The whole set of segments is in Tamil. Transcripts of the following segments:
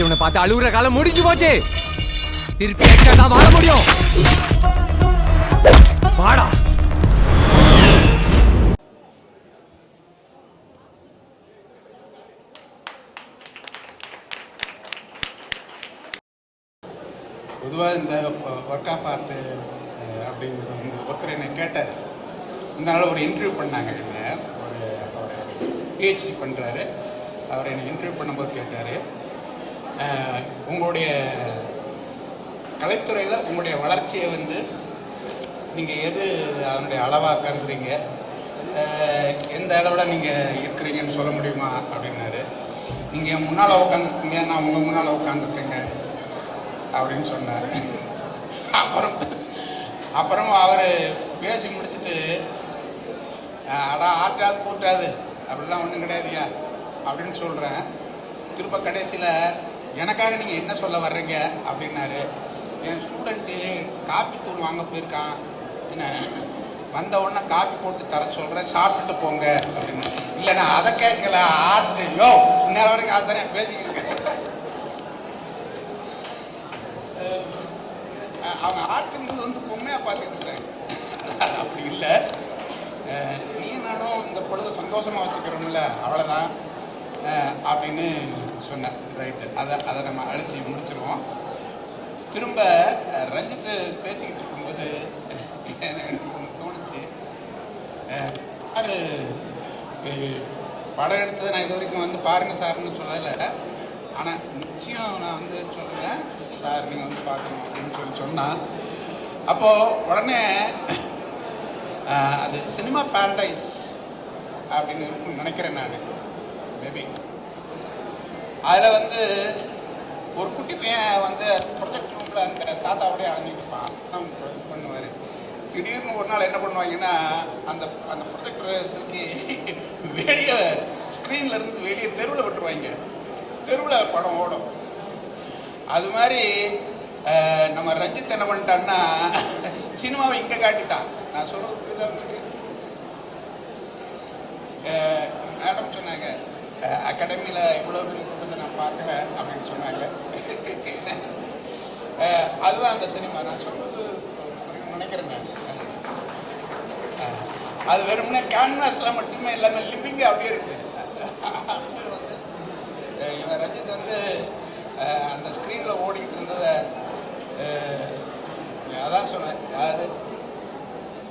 இவனை பார்த்து அழுகுற காலம் முடிஞ்சு போச்சு. திருப்பி எக்ஸ்ட்ரா தான் வாழ முடியும். வாடா. பொதுவாக இந்த ஒர்க் ஆஃப் ஆர்ட் அப்படிங்கிறது வந்து ஒருத்தர் என்னை கேட்டார். இந்த நாள் ஒரு இன்டர்வியூ பண்ணாங்க என்ன. ஒரு அவர் பிஹெச்டி பண்ணுறாரு அவர் என்னை இன்டர்வியூ பண்ணும்போது கேட்டார். உங்களுடைய கலைத்துறையில் உங்களுடைய வளர்ச்சியை வந்து நீங்கள் எது அதனுடைய அளவாக கருதுறீங்க? எந்த அளவில் நீங்கள் இருக்கிறீங்கன்னு சொல்ல முடியுமா அப்படின்னாரு. நீங்கள் முன்னால் உட்காந்துருக்கீங்க நான் உங்கள் முன்னால் உட்காந்துருக்கேங்க அப்படின்னு சொன்னார். அப்புறம் அப்புறம் அவர் பேசி முடிச்சுட்டு அடா ஆற்றாது கூட்டாது அப்படிலாம் ஒன்றும் கிடையாதுயா அப்படின்னு சொல்கிறேன் திரும்ப கடைசியில் எனக்காக நீங்கள் என்ன சொல்ல வர்றீங்க அப்படின்னாரு. என் ஸ்டூடெண்ட்டு காப்பி தூள் வாங்க போயிருக்கான். என்ன? வந்த உடனே காப்பி போட்டு தர சொல்கிறேன் சாப்பிட்டுட்டு போங்க அப்படின்னு. இல்லை நான் அதை கேட்கல ஆர்ட்டு யோ இன்னும் வரைக்கும் அதுதானே பேசிக்கிட்டு இருக்கேன். அவங்க ஆர்ட்டுங்கிறது வந்து பொம்மையாக பார்த்துக்கிட்டேன் அப்படி இல்லை. நீ நானும் இந்த பொழுது சந்தோஷமாக வச்சுக்கிறோம்ல அவ்வளோதான் அப்படின்னு சொன்னேன். ரைட்டு அதை அதை நம்ம அழைச்சி முடிச்சிருவோம். திரும்ப ரஞ்சித்து பேசிக்கிட்டு இருக்கும்போது எனக்கு ஒன்று தோணுச்சு. அது படம் எடுத்தது நான் இது வரைக்கும் வந்து பாருங்கள் சார்னு சொல்லலை. ஆனால் நிச்சயம் நான் வந்து சொல்லுவேன் சார் நீங்கள் வந்து பார்க்கணும் அப்படின்னு சொல்லி சொன்னால் அப்போது உடனே அது சினிமா பேரடைஸ் அப்படின்னு இருக்கும்னு நினைக்கிறேன் நான். மேபி அதில் வந்து ஒரு குட்டி பையன் வந்து ப்ரொஜெக்ட் ரூமில் அந்த தாத்தாவோடய அழஞ்சிட்டு இருப்பான் பண்ணுவார். திடீர்னு ஒரு நாள் என்ன பண்ணுவாங்கன்னா அந்த அந்த ப்ரொஜெக்டரை தூக்கி வெளியே ஸ்க்ரீனில் இருந்து வெளியே தெருவில் விட்டுருவாங்க. தெருவில் படம் ஓடும். அது மாதிரி நம்ம ரஞ்சித் என்ன பண்ணிட்டான்னா சினிமாவை இங்கே காட்டிட்டான். நான் சொல்கிறது புரியுதா உங்களுக்கு? மேடம் சொன்னாங்க அகாடமியில் இவ்வளோ பார்க்கல அப்படின்னு சொன்னாங்க. அதுதான் அந்த சினிமா. நான் சொல்றது நினைக்கிறேன் நான். அது வெறும்னா கேன்வாஸில் மட்டுமே இல்லாமல் லிவிங் அப்படியே இருக்குது வந்து இவன் ரஞ்சித் வந்து அந்த ஸ்க்ரீனில் ஓடிக்கிட்டு இருந்ததை அதான் சொன்னேன். அதாவது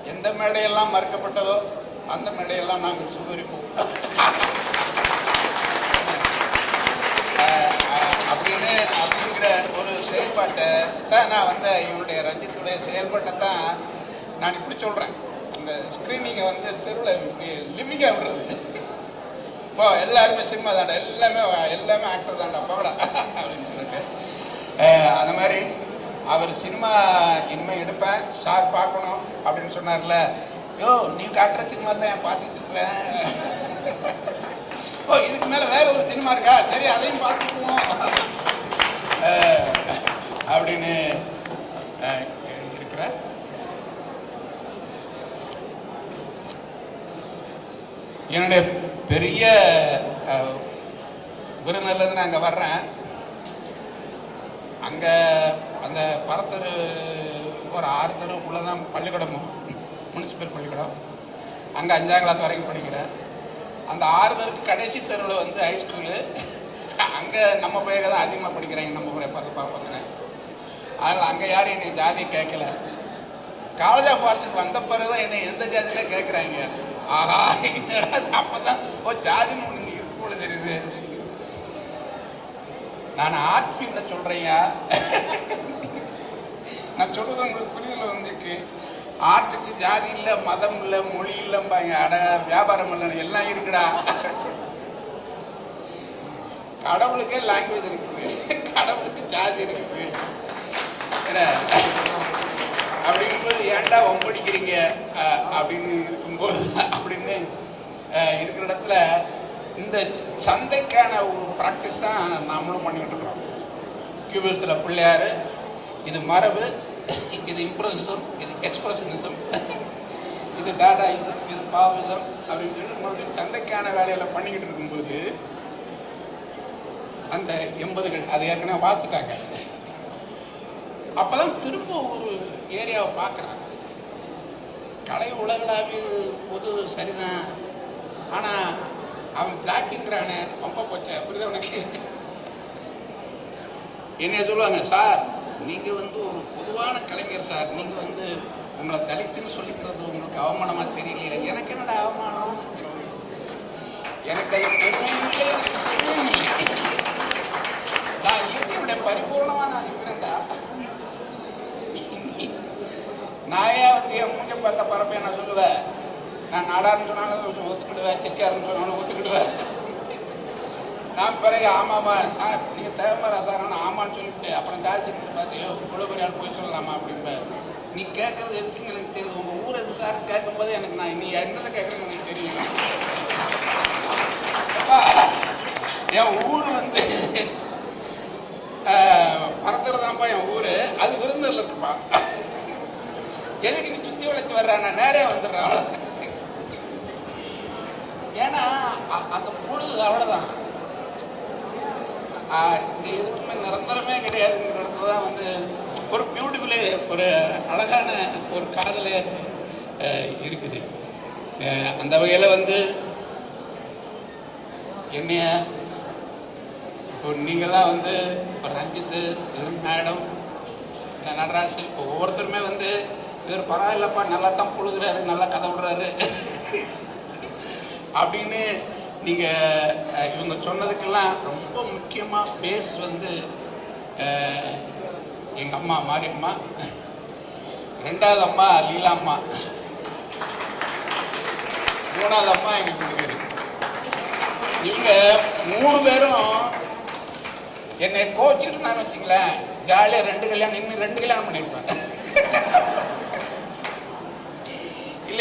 எந்த மேடையெல்லாம் மறுக்கப்பட்டதோ அந்த மேடையெல்லாம் நாங்கள் சுகரிப்போம் அஹ் அப்படிங்கிற ஒரு செயல்பாட்டை தான் நான் வந்து இவனுடைய ரஞ்சித்துடைய செயல்பாட்டை தான் நான் இப்படி சொல்கிறேன் இந்த ஸ்க்ரீனிங்கை வந்து தெருவில் லிமிக்காக விடுறது. இப்போ எல்லாருமே சினிமா தாண்டா எல்லாமே எல்லாமே ஆக்டர் தாண்டா போடா அப்படின்னு சொல்லிட்டு. அந்த மாதிரி அவர் சினிமா இனிமேல் எடுப்பேன் சார் பார்க்கணும் அப்படின்னு சொன்னார்ல. யோ நீ காட்டுற சினிமா தான் பார்த்துட்டு இருப்பேன் ஓ இதுக்கு மேலே வேற ஒரு சினிமா இருக்கா? சரி அதையும் பார்த்துக்குவோம். அப்படின்னு இருக்கிற என்னுடைய பெரிய அஹ், நான் அங்கே வர்றேன். அங்கே அந்த பரத்தரு ஒரு ஆறு தெருவுக்குள்ளே தான் பள்ளிக்கூடமும் முனிசிபல் பள்ளிக்கூடம். அங்கே அஞ்சாம் கிளாஸ் வரைக்கும் படிக்கிறேன். அந்த ஆறு தெருக்கு கடைசி தெருவில் வந்து ஹைஸ்கூலு அங்கே நம்ம பையக தான் அதிகமாக படிக்கிறாங்க நம்ம பையன் பார்த்து பார்ப்பாங்க அதனால் அங்கே யாரும் என்னை ஜாதி கேட்கல காலேஜ் ஆஃப் ஆர்ட்ஸுக்கு வந்த பிறகு தான் என்னை எந்த ஜாதியில கேட்குறாங்க ஆஹா அப்போ தான் ஓ ஜாதின்னு ஒன்று இங்கே போல தெரியுது. நான் ஆர்ட் ஃபீல்டில் சொல்கிறேயா நான் சொல்கிறது உங்களுக்கு புரிதல் வந்துருக்கு ஆர்ட்டுக்கு ஜாதி இல்லை மதம் இல்லை மொழி இல்லைம்பாங்க. அட வியாபாரம் இல்லை எல்லாம் இருக்குடா. கடவுளுக்கே லாங்குவேஜ் இருக்குது. கடவுளுக்கு ஜாதி இருக்குது. என்ன? அப்படிங்கும்போது ஏன்டா ஒம்படிக்கிறீங்க? அப்படின்னு இருக்கும்போது அப்படின்னு இருக்கிற இடத்துல இந்த சந்தைக்கான ஒரு ப்ராக்டிஸ் தான் நாமளும் பண்ணிக்கிட்டு இருக்கிறோம். கியூபிஸில் பிள்ளையார் இது மரபு இது இம்ப்ரெஷனிசம் இது எக்ஸ்பிரஷனிசம் இது டாடாயிசம் இது பாவிசம் அப்படின்னு சொல்லி மறுபடியும் சந்தைக்கான வேலையில் பண்ணிக்கிட்டு இருக்கும்போது அந்த எண்பதுகள் அதை ஏற்கனவே வாசிட்டாங்க அப்பதான் திரும்ப ஒரு ஏரியாவை பார்க்குறாங்க. கலை உலகளாவில் பொது சரிதான். ஆனா அவன் பிளாக்குங்கிறானே ரொம்ப போச்ச புரியுது உனக்கு? என்ன சொல்லுவாங்க சார் நீங்க வந்து ஒரு பொதுவான கலைஞர் சார். நீங்க வந்து உங்களை தலித்துன்னு சொல்லிக்கிறது உங்களுக்கு அவமானமா தெரியல எனக்கு என்னடா அவமானம்? எனக்கு வந்து என் மூஞ்ச பார்த்த பரப்ப நான் சொல்லுவேன் நான் நாடார்னு சொன்னாலும் ஒத்துக்கிடுவேன் செட்டியார்னு சொன்னாலும் ஒத்துக்கிடுவேன் நான் பிறகு ஆமாமா சார் நீங்கள் தேவைமாரா சார் ஆனால் ஆமான்னு சொல்லிவிட்டு அப்புறம் சார்ஜ் பார்த்தியோ இவ்வளோ பெரிய ஆள் போய் சொல்லலாமா அப்படிம்ப நீ கேட்கறது எதுக்குன்னு எனக்கு தெரியுது. உங்கள் ஊர் எது சார்? கேட்கும்போது எனக்கு நான் நீ என்னதை கேட்குறேன்னு எனக்கு தெரியும். என் ஊர் வந்து பரத்துறதான்ப்பா என் ஊர் அது விருந்தில் இருக்குப்பா எதுக்கு நீ நான் நேரே வந்துடுறேன் ஏன்னா அந்த பொழுது அவ்வளோதான் இங்கே எதுக்குமே நிரந்தரமே கிடையாதுங்கிற இடத்துல தான் வந்து ஒரு பியூட்டிஃபுல்லு ஒரு அழகான ஒரு காதல் இருக்குது. அந்த வகையில் வந்து என்னைய இப்போ நீங்களாம் வந்து இப்போ ரஞ்சித்து மேடம் இந்த நடராஜ் இப்போ ஒவ்வொருத்தருமே வந்து இவர் பரவாயில்லப்பா நல்லா தான் பொழுதுறாரு நல்லா கதை விடுறாரு. அப்படின்னு நீங்கள் இவங்க சொன்னதுக்கெல்லாம் ரொம்ப முக்கியமாக பேஸ் வந்து எங்கள் அம்மா மாரியம்மா. ரெண்டாவது அம்மா லீலா அம்மா மூணாவது அம்மா எங்கள் குடிக்கறி இவங்க மூணு பேரும் என்னை கோச்சிட்டு வச்சுங்களேன். ஜாலியாக ரெண்டு கல்யாணம் இன்னும் ரெண்டு கல்யாணம் பண்ணியிருப்பேன்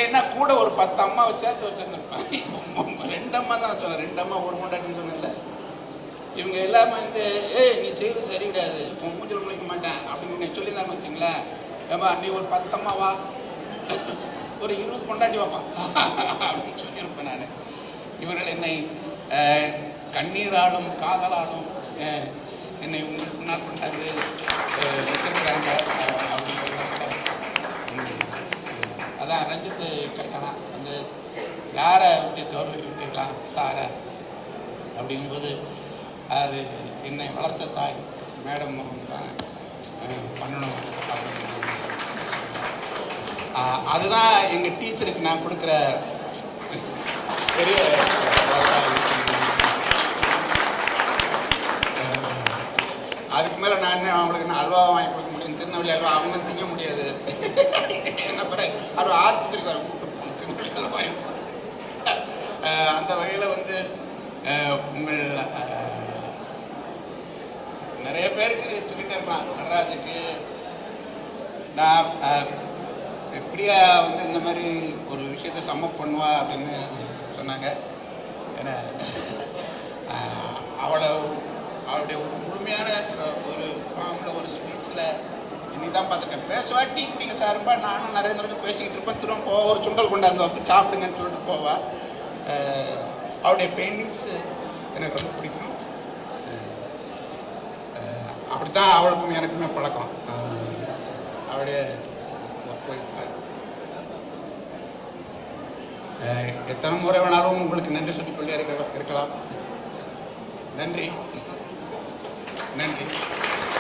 இல்லைன்னா கூட ஒரு பத்து அம்மாவை சேர்த்து வச்சிருந்திருப்பேன். ரெண்டு அம்மா தான் சொன்னேன் ரெண்டு அம்மா ஒரு கொண்டாட்டின்னு சொன்னேன்ல. இவங்க எல்லாமே வந்து ஏய் நீ செய்வது சரி கிடையாது. உன் மூஞ்சல் முழிக்க மாட்டேன். அப்படின்னு நீ சொல்லியிருந்தாங்க வச்சுங்களேன். ஏமா நீ ஒரு பத்து அம்மா வா. ஒரு இருபது கொண்டாட்டி வாப்பா. அப்படின்னு சொல்லியிருப்பேன் நான். இவர்கள் என்னை கண்ணீராலும் காதலாலும் என்னை உங்களுக்கு முன்னாள் கொண்டாந்து வச்சிருக்கிறாங்க. அப்படின்னு அதான் ரஞ்சித்து கேட்டானா வந்து யாரை விட்டு தோல்வி சாரை? அப்படிங்கும்போது அது என்னை வளர்த்த தாய் மேடம் தான் பண்ணணும். அப்படின்னு அதுதான் எங்கள் டீச்சருக்கு நான் கொடுக்குற பெரிய அதுக்கு மேலே நான் என்ன அவங்களுக்கு நான் அல்வா வாங்கி கொடுக்க முடியும் திருநெல்வேலி அவங்க திங்க முடியாது. என்ன பிற அவர் ஆஸ்பத்திரிக்கு வர கூட்டு போகணும் திருநெல்வேலி அந்த வகையில் வந்து அஹ், உங்கள் நிறைய பேருக்கு சொல்லிட்டே இருக்கலாம். நடராஜுக்கு நான் அஹ், பிரியா வந்து இந்த மாதிரி ஒரு விஷயத்தை சம்மப் பண்ணுவா அப்படின்னு சொன்னாங்க. ஏன்னா தான் பார்த்துருக்கேன் பேசுவா டீ குடிங்க சாருப்பா நானும் நிறைய தடவை பேசிக்கிட்டு இருப்பேன் திரும்ப போவா ஒரு சுண்டல் கொண்டாந்து வந்து சாப்பிடுங்கன்னு சொல்லிட்டு போவா. அவருடைய பெயிண்டிங்ஸ் எனக்கு ரொம்ப பிடிக்கும். அப்படி அப்படித்தான் அவளுக்கும் எனக்குமே பழக்கம். அவருடைய அவளுடைய ஒர்க் எத்தனை முறை வேணாலும் உங்களுக்கு நன்றி சொல்லிக்கொண்டே இருக்க இருக்கலாம். நன்றி. நன்றி.